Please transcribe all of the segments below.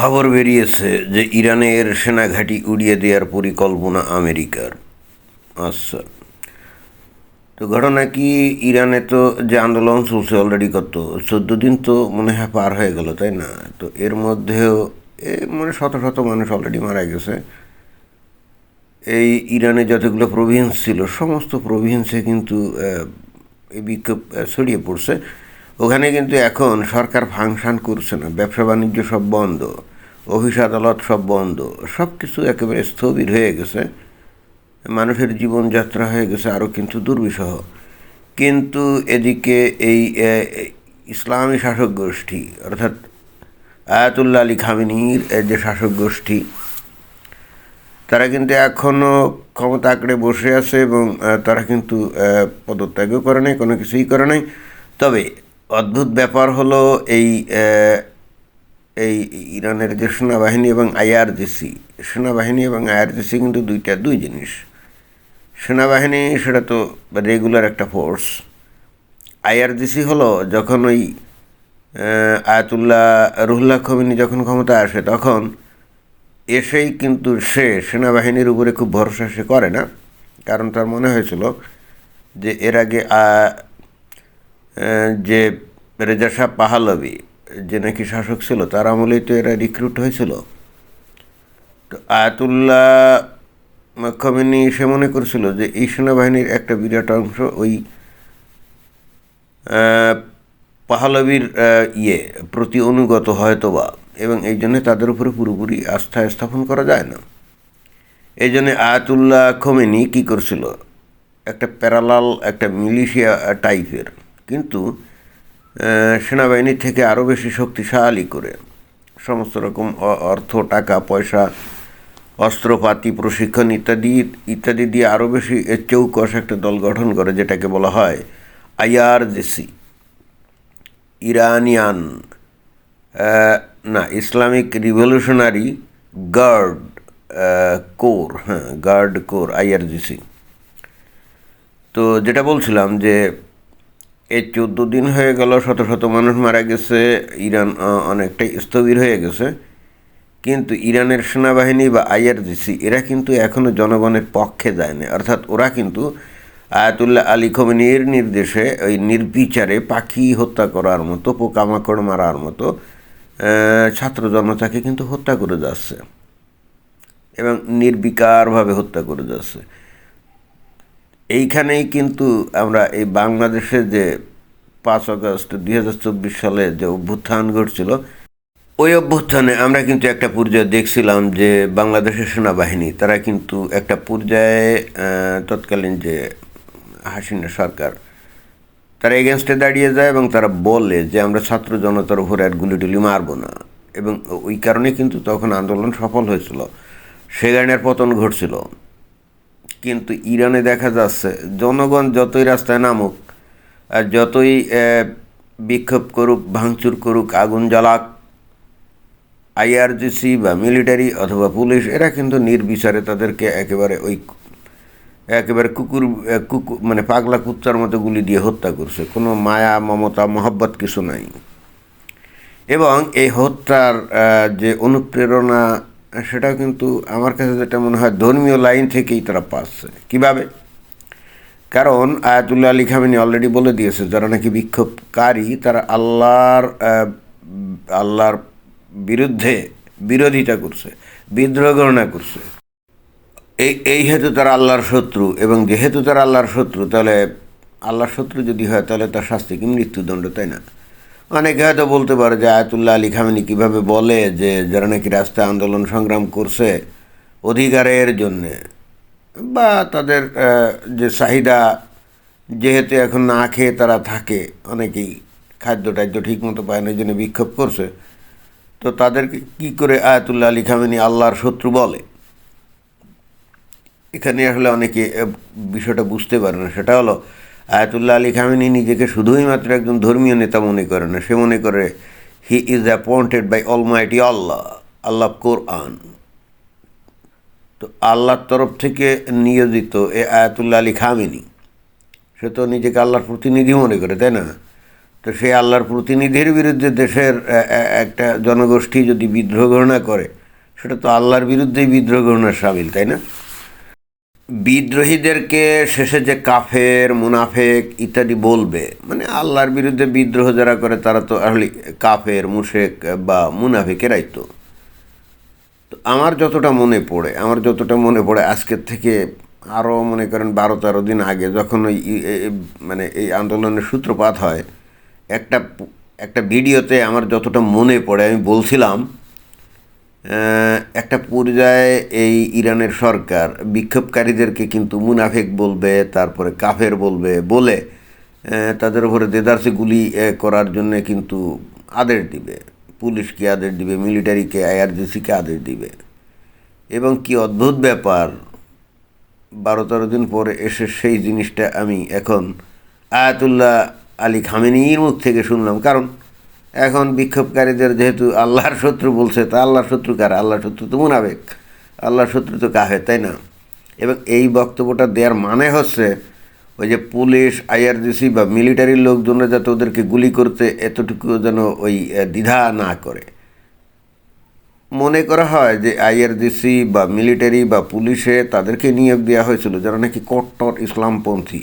খবর বেরিয়েছে যে ইরানের সেনাঘাঁটি উড়িয়ে দেওয়ার পরিকল্পনা আমেরিকার। আচ্ছা। তো ঘটনা কি? ইরানে তো যে আন্দোলন চলছে অলরেডি কত? চোদ্দ দিন তো মনে হয় পার হয়ে গেল, তাই না? তো এর মধ্যেও এ মানে শত শত মানুষ অলরেডি মারা গেছে। এই ইরানে যতগুলো প্রভিন্স ছিল, সমস্ত প্রভিন্সে কিন্তু এই বিক্ষোভ ছড়িয়ে পড়ছে। ওখানে কিন্তু এখন সরকার ফাংশান করছে না, ব্যবসা বাণিজ্য সব বন্ধ, অফিস আদালত সব বন্ধ, সব কিছু একেবারে স্থবির হয়ে গেছে, মানুষের জীবনযাত্রা হয়ে গেছে আরও কিন্তু দুর্বিষহ। কিন্তু এদিকে এই ইসলামী শাসক গোষ্ঠী, অর্থাৎ আয়াতুল্লা আলী খামিনীর যে শাসক গোষ্ঠী, তারা কিন্তু এখনও ক্ষমতা আঁকড়ে বসে আছে এবং তারা কিন্তু পদত্যাগও করে নাই, কোনো কিছুই করে নাই। তবে অদ্ভুত ব্যাপার হলো এই এই ইরানের যে সেনাবাহিনী এবং আইআরজিসি, সেনাবাহিনী এবং আইআরজিসি কিন্তু দুইটা, দুই জিনিস। সেনাবাহিনী সেটা তো রেগুলার একটা ফোর্স আইআরজিসি হলো যখন ওই আয়াতুল্লাহ রুহুল্লাহ খমিনী যখন ক্ষমতা আসে তখন এসেই কিন্তু সে সেনাবাহিনীর উপরে খুব ভরসা সে করে না। কারণ তার মনে হয়েছিল যে এর আগে যে রেজা শাহ পাহালবি, যে নাকি শাসক ছিল, তার আমলেই তো এরা রিক্রুট হয়েছিল। তো আয়াতুল্লাহ খমেনি সে মনে করছিল যে এই সেনাবাহিনীর একটা বিরাট অংশ ওই পাহালবির ইয়ে প্রতি অনুগত হয়তো বা এবং এই জন্যে তাদের উপরে পুরোপুরি আস্থা স্থাপন করা যায় না। এই জন্যে আয়াতুল্লাহ খমেনি কী করছিল? একটা প্যারালাল, একটা মিলিশিয়া টাইপের কিন্তু সেনাবাহিনী থেকে আরও বেশি শক্তিশালী করে সমস্ত রকম অর্থ, টাকা, পয়সা, অস্ত্রপাতি, প্রশিক্ষণ ইত্যাদি ইত্যাদি দিয়ে আরও বেশি এর চৌকস একটা দল গঠন করে, যেটাকে বলা হয় আইআরজিসি। ইরানিয়ান না, ইসলামিক রিভলিউশনারি গার্ড কোর হ্যাঁ গার্ড কোর, আইআরজিসি। তো যেটা বলছিলাম যে এই চোদ্দ দিন হয়ে গেল, শত শত মানুষ মারা গেছে, ইরান অনেকটাই স্থবির হয়ে গেছে। কিন্তু ইরানের সেনাবাহিনী বা আইআরজিসি, এরা কিন্তু এখনও জনগণের পক্ষে যায়নি। অর্থাৎ ওরা কিন্তু আয়াতুল্লাহ আলী খমেনির নির্দেশে ওই নির্বিচারে পাখি হত্যা করার মতো, পোকামাকড় মারার মতো ছাত্র জনতাকে কিন্তু হত্যা করে যাচ্ছে এবং নির্বিকারভাবে হত্যা করে যাচ্ছে। এইখানেই কিন্তু আমরা এই বাংলাদেশে যে পাঁচ আগস্ট দুই হাজার চব্বিশ সালে যে অভ্যুত্থান ঘটছিল, ওই অভ্যুত্থানে আমরা কিন্তু একটা পর্যায়ে দেখছিলাম যে বাংলাদেশের সেনাবাহিনী, তারা কিন্তু একটা পর্যায়ে তৎকালীন যে হাসিনা সরকার, তারা এগেনস্টে দাঁড়িয়ে যায় এবং তারা বলে যে আমরা ছাত্র জনতার উপরে আর গুলি টুলি মারবো না। এবং ওই কারণে কিন্তু তখন আন্দোলন সফল হয়েছিল। সে সেগানের পতন ঘটছিল। কিন্তু ইরানে দেখা যাচ্ছে, জনগণ যতই রাস্তায় নামুক আর যতই বিক্ষোভ করুক, ভাঙচুর করুক, আগুন জ্বালাক, আইআরজিসি বা মিলিটারি অথবা পুলিশ, এরা কিন্তু নির্বিচারে তাদেরকে একেবারে ওই একেবারে কুকুর কুকুর মানে পাগলা কুত্তার মতো গুলি দিয়ে হত্যা করছে। কোনো মায়া, মমতা, মহব্বত কিছু নাই। এবং এই হত্যার যে অনুপ্রেরণা সেটাও কিন্তু আমার কাছে যেটা মনে হয় ধর্মীয় লাইন থেকেই তারা পাচ্ছে। কীভাবে? কারণ আয়াতুল্লাহ আলী খামিনি অলরেডি বলে দিয়েছে, যারা নাকি বিক্ষোভকারী, তারা আল্লাহর আল্লাহর বিরুদ্ধে বিরোধিতা করছে, বিদ্রোহ গণনা করছে। এই এই হেতু তারা আল্লাহর শত্রু এবং যেহেতু তারা আল্লাহর শত্রু, তাহলে আল্লাহর শত্রু যদি হয়, তাহলে তার শাস্তি কি? মৃত্যুদণ্ড, তাই না? অনেকে হয়তো বলতে পারে যে আয়াতুল্লাহ আলী খামেনি কীভাবে বলে যে যারা নাকি রাস্তা আন্দোলন সংগ্রাম করছে অধিকারের জন্যে বা তাদের যে চাহিদা যেহেতু এখন না খেয়ে তারা থাকে, অনেকেই খাদ্য টাদ্য ঠিক মতো পায় না জন্য বিক্ষোভ করছে। তো তাদেরকে কী করে আয়াতুল্লাহ আলী খামেনি আল্লাহর শত্রু বলে? এখানে আসলে অনেকে বিষয়টা বুঝতে পারে না। সেটা হলো আয়াতুল্লাহ আলী খামেনি নিজেকে শুধুই মাত্র একজন ধর্মীয় নেতা মনে করে না, সে মনে করে he is appointed by almighty Allah আল্লাহ কোরআন তো আল্লাহর তরফ থেকে নিয়োজিত এ আয়াতুল্লাহ আলী খামেনি, সে তো নিজেকে আল্লাহর প্রতিনিধি মনে করে, তাই না? তো সেই আল্লাহর প্রতিনিধির বিরুদ্ধে দেশের একটা জনগোষ্ঠী যদি বিদ্রোহ ঘোষণা করে, সেটা তো আল্লাহর বিরুদ্ধেই বিদ্রোহ ঘোষণার সামিল, তাই না? বিদ্রোহীদেরকে শেষে যে কাফের, মুনাফেক ইত্যাদি বলবে মানে আল্লাহর বিরুদ্ধে বিদ্রোহ যারা করে তারা তো আসলে কাফের, মুশেক বা মুনাফেকেরাই তো। তো আমার যতটা মনে পড়ে, আমার যতটা মনে পড়ে আজকের থেকে আরও মনে করেন বারো তেরো দিন আগে যখন ওই মানে এই আন্দোলনের সূত্রপাত হয়, একটা একটা ভিডিওতে আমার যতটা মনে পড়ে, আমি বলছিলাম একটা পর্যায়ে এই ইরানের সরকার বিক্ষোভকারীদেরকে কিন্তু মুনাফেক বলবে, তারপরে কাফের বলবে, বলে তাদের উপরে দেদারসে গুলি করার জন্য কিন্তু আদেশ দিবে। পুলিশকে আদেশ দিবে, মিলিটারিকে, আইআরজিসিকে আদেশ দিবে। এবং কি অদ্ভুত ব্যাপার বারো তেরো দিন পরে এসে সেই জিনিসটা আমি এখন আয়াতুল্লাহ আলী খামেনির মুখ থেকে শুনলাম। কারণ এখন বিক্ষোভকারীদের যেহেতু আল্লাহর শত্রু বলছে, তা আল্লাহর শত্রু কার? আল্লাহর শত্রু তো মুনাবেক আল্লাহর শত্রু তো কাহে তাই না? এবং এই বক্তব্যটা দেওয়ার মানে হচ্ছে, ওই যে পুলিশ, আইআরজিসি বা মিলিটারির লোকজনরা যাতে ওদেরকে গুলি করতে এতটুকু যেন ওই দ্বিধা না করে। মনে করা হয় যে আইআরজিসি বা মিলিটারি বা পুলিশে তাদেরকে নিয়োগ দেওয়া হয়েছিল, যারা নাকি কট্টর ইসলামপন্থী।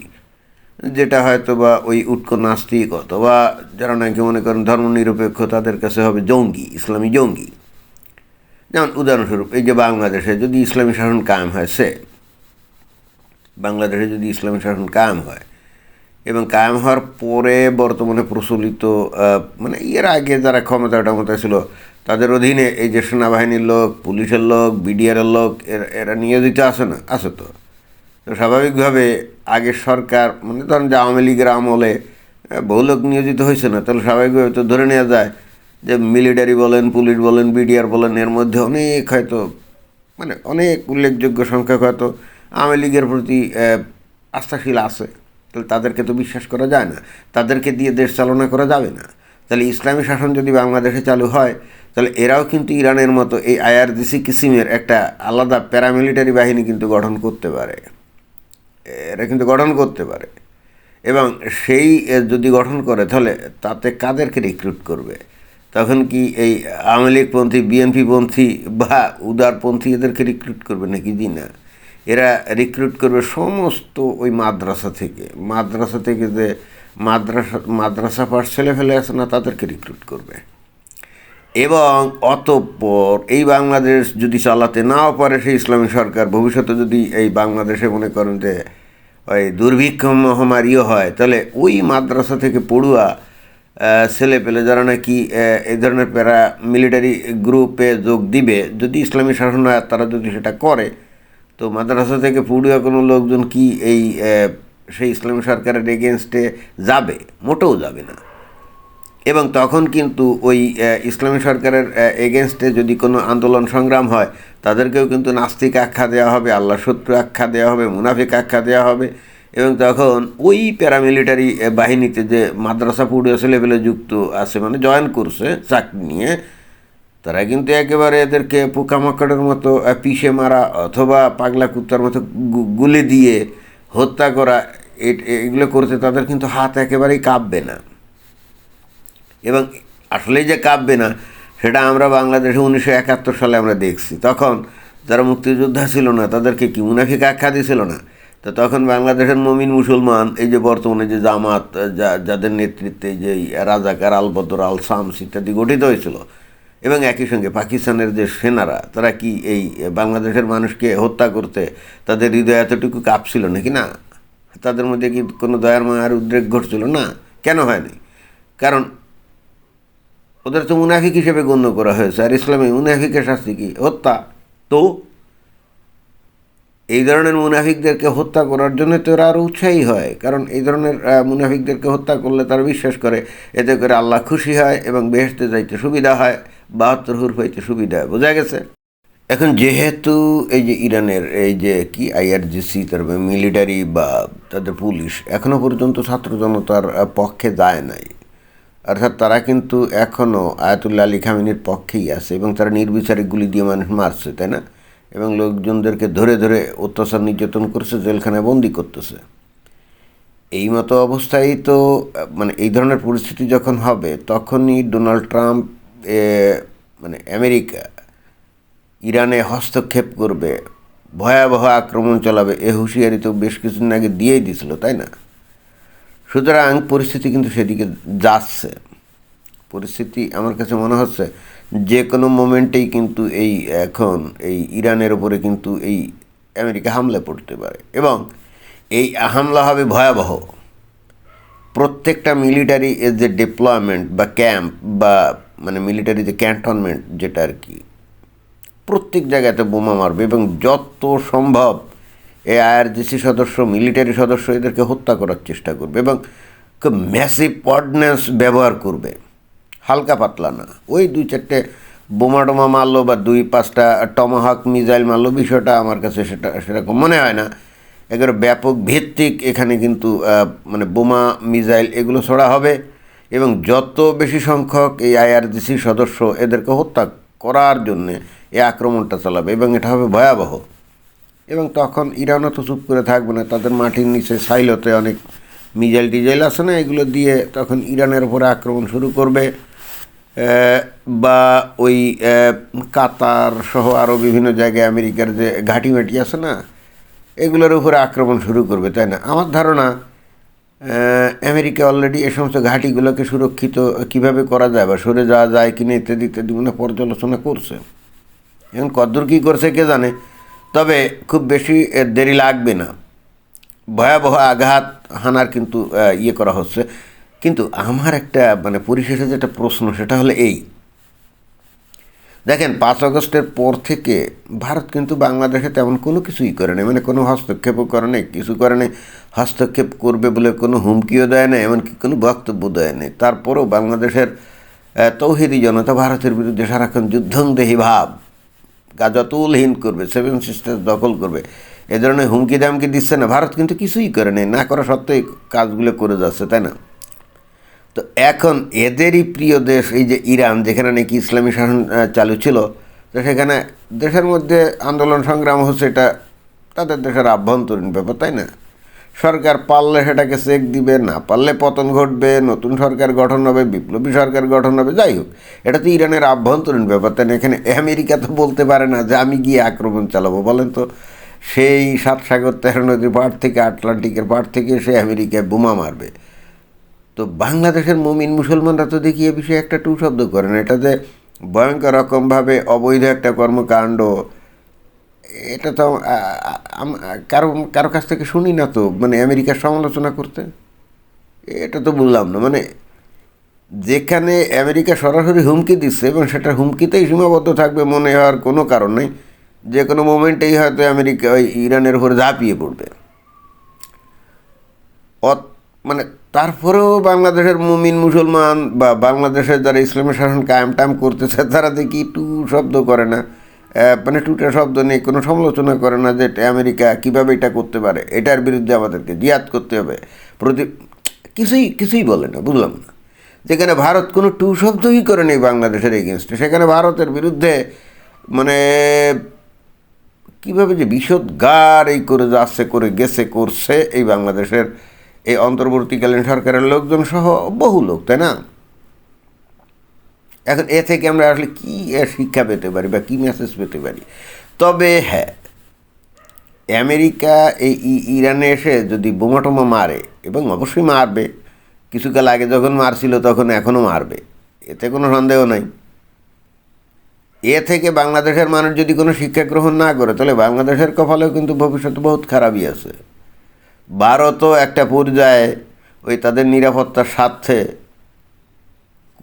যেটা হয়তো বা ওই উৎকো নাস্তিক অথবা যারা নাকি মনে করেন ধর্মনিরপেক্ষ, তাদের কাছে হবে জঙ্গি, ইসলামী জঙ্গি। যেমন উদাহরণস্বরূপ, এই যে বাংলাদেশে যদি ইসলামী শাসন কায়েম হয়, সে বাংলাদেশে যদি ইসলামী শাসন কায়েম হয় এবং কায়েম হওয়ার পরে বর্তমানে প্রচলিত মানে এর আগে যারা ক্ষমতা টমতা ছিল, তাদের অধীনে এই যে সেনাবাহিনীর লোক, পুলিশের লোক, বিডিআরের লোক এরা নিয়োজিত আছে না, আছে তো? তো স্বাভাবিকভাবে আগের সরকার মানে ধরেন যে আওয়ামী লীগের আমলে বহু লোক নিয়োজিত হয়েছে না, তাহলে স্বাভাবিকভাবে তো ধরে নেওয়া যায় যে মিলিটারি বলেন, পুলিশ বলেন, বিডিআর বলেন, এর মধ্যে অনেক হয়তো মানে অনেক উল্লেখযোগ্য সংখ্যক হয়তো আওয়ামী লীগের প্রতি আস্থাশীল আছে। তাহলে তাদেরকে তো বিশ্বাস করা যায় না, তাদেরকে দিয়ে দেশ চালনা করা যাবে না। তাহলে ইসলামী শাসন যদি বাংলাদেশে চালু হয়, তাহলে এরাও কিন্তু ইরানের মতো এই আইআরজিসি কিসিমের একটা আলাদা প্যারামিলিটারি বাহিনী কিন্তু গঠন করতে পারে। এরা কিন্তু গঠন করতে পারে। এবং সেই যদি গঠন করে, তাহলে তাতে কাদেরকে রিক্রুট করবে? তখন কি এই আওয়ামী লীগপন্থী বিএনপিপন্থী বা উদারপন্থী এদেরকে রিক্রুট করবে নাকি জি না? এরা রিক্রুট করবে সমস্ত ওই মাদ্রাসা থেকে। মাদ্রাসা থেকে যে মাদ্রাসা মাদ্রাসা পাশ ছেলে ফেলে আছে না, তাদেরকে রিক্রুট করবে। এবং অতঃপর এই বাংলাদেশ যদি চালাতে নাও পারে, সেই ইসলামী সরকার ভবিষ্যতে যদি এই বাংলাদেশে মনে করেন যে ওই দুর্ভিক্ষ মহামারীও হয়, তাহলে ওই মাদ্রাসা থেকে পড়ুয়া ছেলে পেলে যারা নাকি এই ধরনের প্যারা মিলিটারি গ্রুপে যোগ দিবে, যদি ইসলামী শাসন হয় তারা যদি সেটা করে, তো মাদ্রাসা থেকে পড়ুয়া কোনো লোকজন কি এই সেই ইসলামী সরকারের এগেনস্টে যাবে? মোটেও যাবে না। এবং তখন কিন্তু ওই ইসলামী সরকারের এগেনস্টে যদি কোনো আন্দোলন সংগ্রাম হয়, তাদেরকেও কিন্তু নাস্তিক আখ্যা দেওয়া হবে আল্লাহ শত্রু আখ্যা দেওয়া হবে, মুনাফিক আখ্যা দেওয়া হবে। এবং তখন ওই প্যারামিলিটারি বাহিনীতে যে মাদ্রাসা পুড়িয়ে ছেলেপেলে যুক্ত আছে মানে জয়েন করছে চাকরি নিয়ে, তারা কিন্তু একেবারে এদেরকে পোকামাকড়ের মতো পিষে মারা অথবা পাগলা কুত্তার মতো গুলি দিয়ে হত্যা করা এগুলো করতে তাদের কিন্তু হাত একেবারেই কাঁপবে না। এবং আসলেই যে কাঁপবে না, সেটা আমরা বাংলাদেশে উনিশশো একাত্তর সালে আমরা দেখছি। তখন যারা মুক্তিযোদ্ধা ছিল না, তাদেরকে কি মুনাফিক আখ্যা দিয়েছিল না? তো তখন বাংলাদেশের মমিন মুসলমান, এই যে বর্তমানে যে জামাত যাদের নেতৃত্বে যে রাজাকার আল বদর, আল শামস ইত্যাদি গঠিত হয়েছিল, এবং একই সঙ্গে পাকিস্তানের যে সেনারা, তারা কি এই বাংলাদেশের মানুষকে হত্যা করতে তাদের হৃদয় এতটুকু কাঁপছিল নাকি না? তাদের মধ্যে কি কোনো দয়ার মায়ার উদ্রেক ঘটছিল না? কেন হয়নি? কারণ ওদের তো মুনাফিক হিসেবে গণ্য করা হয়েছে। আর ইসলামে মুনাফিকের শাস্তি কি? হত্যা। তো এই ধরনের মুনাফিকদেরকে হত্যা করার জন্য তো এরা আরও উৎসাহী হয়। কারণ এই ধরনের মুনাফিকদেরকে হত্যা করলে তারা বিশ্বাস করে, এতে করে আল্লাহ খুশি হয় এবং বেহেস্তে যাইতে সুবিধা হয়, বাহাত্তর হুর হইতে সুবিধা হয়। বোঝা গেছে? এখন যেহেতু এই যে ইরানের এই যে কি আইআরজিসি তারপরে মিলিটারি বা তাদের পুলিশ এখনও পর্যন্ত ছাত্র জনতার পক্ষে যায় নাই। অর্থাৎ তারা কিন্তু এখনও আয়াতুল্লাহ আলী খামিনের পক্ষেই আছে এবং তারা নির্বিচারে গুলি দিয়ে মানুষ মারছে, তাই না? এবং লোকজনদেরকে ধরে ধরে অত্যাচার নির্যাতন করছে, জেলখানায় বন্দি করতেছে। এই মতো অবস্থায় তো মানে এই ধরনের পরিস্থিতি যখন হবে, তখনই ডোনাল্ড ট্রাম্প মানে আমেরিকা, ইরানে হস্তক্ষেপ করবে, ভয়াবহ আক্রমণ চালাবে, এ হুঁশিয়ারি তো বেশ কিছুদিন আগে দিয়েই দিছিল তাই না? সুতরাং পরিস্থিতি কিন্তু সেদিকে যাচ্ছে। পরিস্থিতি আমার কাছে মনে হচ্ছে যে কোনো মোমেন্টেই কিন্তু এই এখন এই ইরানের উপরে কিন্তু এই আমেরিকা হামলা পড়তে পারে এবং এই হামলা হবে ভয়াবহ। প্রত্যেকটা মিলিটারি এর যে ডিপ্লয়মেন্ট বা ক্যাম্প বা মানে মিলিটারি যে ক্যান্টনমেন্ট যেটা আর কি, প্রত্যেক জায়গাতে বোমা মারবে এবং যত সম্ভব এই আইআরজিসি সদস্য, মিলিটারি সদস্য এদেরকে হত্যা করার চেষ্টা করবে এবং ম্যাসিভ অর্ডিন্যান্স ব্যবহার করবে। হালকা পাতলা না। ওই দুই চারটে বোমা টোমা মারলো বা দুই পাঁচটা টমাহক মিজাইল মারলো, বিষয়টা আমার কাছে সেটা, সেরকম মনে হয় না। এগুলো ব্যাপক ভিত্তিক এখানে কিন্তু মানে বোমা মিজাইল এগুলো ছড়া হবে এবং যত বেশি সংখ্যক এই আইআরজিসি সদস্য এদেরকে হত্যা করার জন্যে এই আক্রমণটা চালাবে এবং এটা হবে ভয়াবহ। এবং তখন ইরানও তো চুপ করে থাকবে না, তাদের মাটির নিচে সাইলতে অনেক মিজাইল টিজাইল আছে না, এগুলো দিয়ে তখন ইরানের উপরে আক্রমণ শুরু করবে। বা ওই কাতার সহ আরও বিভিন্ন জায়গায় আমেরিকার যে ঘাঁটি মাটি আছে না, এগুলোর উপরে আক্রমণ শুরু করবে, তাই না? আমার ধারণা আমেরিকা অলরেডি এ সমস্ত ঘাঁটিগুলোকে সুরক্ষিত কীভাবে করা যায় বা সরে যাওয়া যায় কিনা ইত্যাদি ইত্যাদি মানে পর্যালোচনা করছে। এখন কদ্দূর কী করছে কে জানে? তবে খুব বেশি দেরি লাগবে না। ভয়াবহ আঘাত হানার কিন্তু ইয়ে করা হচ্ছে। কিন্তু আমার একটা মানে পরিশেষে যেটা প্রশ্ন, সেটা হলো এই। দেখেন, পাঁচ আগস্টের পর থেকে ভারত কিন্তু বাংলাদেশে তেমন কোনো কিছুই করে নাই। মানে কোনো হস্তক্ষেপও করে নাই, কিছু করে নাই। হস্তক্ষেপ করবে বলে কোনো হুমকিও দেয় না এমনকি কোনো বক্তব্য দেয় নাই। তারপরেও বাংলাদেশের তৌহিদি জনতা ভারতের বিরুদ্ধে সারাক্ষণ যুদ্ধংদেহী ভাব। গাজতুলহীন করবে সেভেন সিস্টার দখল করবে। এ ধরনের হুমকি দামকি দিচ্ছে না। ভারত কিন্তু কিছুই করে নেই, না করা সত্ত্বেও কাজগুলো করে যাচ্ছে, তাই না? তো এখন এদেরই প্রিয় দেশ এই যে ইরান, যেখানে নাকি ইসলামী শাসন চালু ছিল, তো সেখানে দেশের মধ্যে আন্দোলন সংগ্রাম হচ্ছে, এটা তাদের দেশের আভ্যন্তরীণ ব্যাপার, তাই না? সরকার পারলে সেটাকে চেক দিবে, না পারলে পতন ঘটবে, নতুন সরকার গঠন হবে, বিপ্লবী সরকার গঠন হবে, যাই হোক, এটা তো ইরানের আভ্যন্তরীণ ব্যাপার, তাই এখানে আমেরিকা তো বলতে পারে না যে আমি গিয়ে আক্রমণ চালাবো, বলেন তো। সেই সাত সাগর তেরো নদীর পাড় থেকে, আটলান্টিকের পাড় থেকে সে আমেরিকায় বোমা মারবে। তো বাংলাদেশের মুমিন মুসলমানরা তো দেখি এ বিষয়ে একটা টু শব্দ করে না, এটা যে ভয়ঙ্কর রকমভাবে অবৈধ একটা কর্মকাণ্ড এটা তো কারও কারও কাছ থেকে শুনি না তো মানে আমেরিকার সমালোচনা করতে। এটা তো বললাম না মানে যেখানে আমেরিকা সরাসরি হুমকি দিচ্ছে এবং সেটা হুমকিতেই সীমাবদ্ধ থাকবে মনে হওয়ার কোনো কারণ নেই, যে কোনো মোমেন্টেই হয়তো আমেরিকা ওই ইরানের উপরে ঝাঁপিয়ে পড়বে। মানে তারপরেও বাংলাদেশের মুমিন মুসলমান বা বাংলাদেশের যারা ইসলামের শাসন কায়েম টাইম করতেছে, তারা দেখি টু শব্দ করে না। মানে টুটা শব্দ নেই কোনো সমালোচনা করে না যে আমেরিকা কীভাবে এটা করতে পারে, এটার বিরুদ্ধে আমাদেরকে জিয়াদ করতে হবে। প্রতি কিছুই কিছুই বলে না, বুঝলাম না। যেখানে ভারত কোনো টু শব্দই করে নেই বাংলাদেশের এগেনস্টে সেখানে ভারতের বিরুদ্ধে মানে কীভাবে যে বিষদগার এই করে যাচ্ছে, করে গেছে, করছে এই বাংলাদেশের এই অন্তর্বর্তীকালীন সরকারের লোকজন সহ বহু লোক, তাই না? এখন এ থেকে আমরা আসলে কী শিক্ষা পেতে পারি বা কী মেসেজ পেতে পারি? তবে হ্যাঁ আমেরিকা এই ইরানে এসে যদি বোমা টোমা মারে, এবং অবশ্যই মারবে, কিছুকাল আগে যখন মারছিল তখন এখনও মারবে, এতে কোনো সন্দেহ নাই। এ থেকে বাংলাদেশের মানুষ যদি কোনো শিক্ষা গ্রহণ না করে, তাহলে বাংলাদেশের কপালেও কিন্তু ভবিষ্যতে বহুত খারাপই আছে। ভারতও একটা পর্যায়ে ওই তাদের নিরাপত্তার স্বার্থে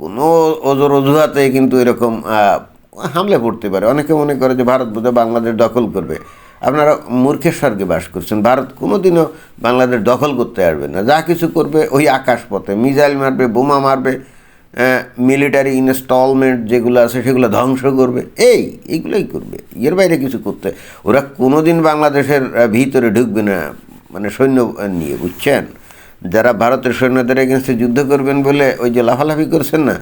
কোনো ওজোর অজুহাতে কিন্তু এরকম হামলে পড়তে পারে। অনেকে মনে করে যে ভারত বোধহয় বাংলাদেশ দখল করবে। আপনারা মূর্খের স্বর্গে বাস করছেন। ভারত কোনোদিনও বাংলাদেশ দখল করতে আসবে না। যা কিছু করবে ওই আকাশপথে। মিজাইল মারবে, বোমা মারবে মিলিটারি ইনস্টলমেন্ট যেগুলো আছে সেগুলো ধ্বংস করবে। এই, এইগুলোই করবে। এর বাইরে কিছু করতে। ওরা কোনোদিন বাংলাদেশের ভিতরে ঢুকবে না। মানে সৈন্য নিয়ে, বুঝছেন? যারা ভারতের সৈন্যদের এগেনস্টে যুদ্ধ করবেন বলে ওই যে লাফালাফি করছেন না,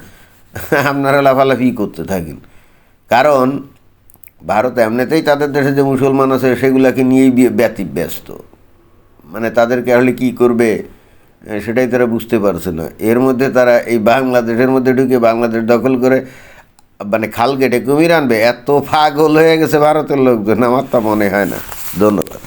আপনারা লাফালাফি করতে থাকেন। কারণ ভারত এমনিতেই তাদের দেশে যে মুসলমান আছে, সেগুলাকে নিয়েই ব্যতিব্যস্ত। মানে তাদেরকে আসলে কী করবে সেটাই তারা বুঝতে পারছে না। এর মধ্যে তারা এই বাংলাদেশের মধ্যে ঢুকে বাংলাদেশ দখল করে মানে খাল কেটে কুমির আনবে। এত ফাগল হয়ে গেছে ভারতের লোকজন, আমার তা মনে হয় না। ধন্যবাদ।